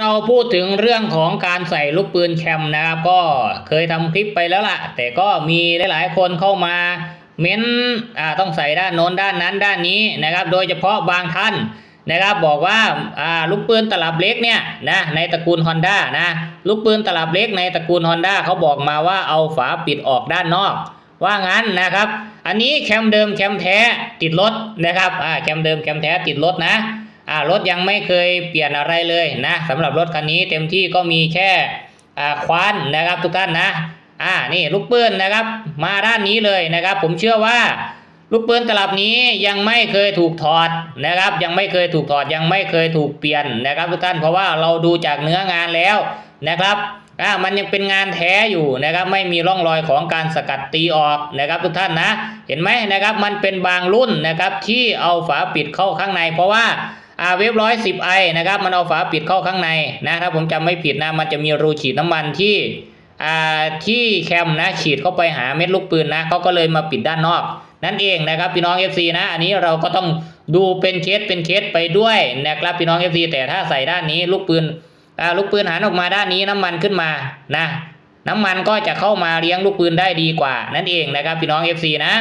เราพูดถึงเรื่องของการใส่ลูกปืนแคมนะครับ ก็เคยทำคลิปไปแล้วล่ะ แต่ก็มีหลายๆคนเข้ามาเม้นอ่าต้องใส่ด้านโน้นด้านนั้นด้านนี้นะครับ โดยเฉพาะบางท่านนะครับบอกว่าอ่าลูกปืนตลับเล็กเนี่ยนะในตระกูล Honda นะลูกปืนตลับเล็กในตระกูล Honda เขาบอกมาว่าเอาฝาปิดออกด้านนอก ว่างั้นนะครับ อันนี้แคมเดิมแคมแท้ติดรถนะครับอ่าแคมเดิมแคมแท้ติดรถนะ อ่ารถยังไม่เคยเปลี่ยนอะไรเลยนะสำหรับรถคันนี้เต็มที่ก็มีแค่อ่าควานนะครับทุกท่านนะอ่านี่ลูกปืนนะครับ มาด้านนี้เลยนะครับ ผมเชื่อว่าลูกปืนตลับนี้ยังไม่เคยถูกถอดนะครับ ยังไม่เคยถูกถอดยังไม่เคยถูกเปลี่ยนนะครับทุกท่านเพราะว่าเราดูจากเนื้องานแล้วนะครับอ่ามันยังเป็นงานแท้อยู่นะครับ ไม่มีร่องรอยของการสกัดตีออกนะครับ ทุกท่านนะ เห็นไหมนะครับ มันเป็นบางรุ่นนะครับที่เอาฝาปิดเข้าข้างใน เพราะว่า อ่าเว็บร้อยสิบไอนะครับมันเอาฝาปิดเข้าข้างในนะถ้าผมจำไม่ผิดนะมันจะมีรูฉีดน้ำมันที่อ่าที่แคมนะฉีดเข้าไปหาเม็ดลูกปืนนะเขาก็เลยมาปิดด้านนอก นั่นเองนะครับพี่น้อง FC นะ อันนี้เราก็ต้องดูเป็นเคสเป็นเคสไปด้วยนะครับพี่น้อง FC แต่ถ้าใส่ด้านนี้ลูกปืนอ่าลูกปืนหันออกมาด้านนี้น้ำมันขึ้นมานะน้ำมันก็จะเข้ามาเลี้ยงลูกปืนได้ดีกว่านั่นเองนะครับพี่น้อง FC นะ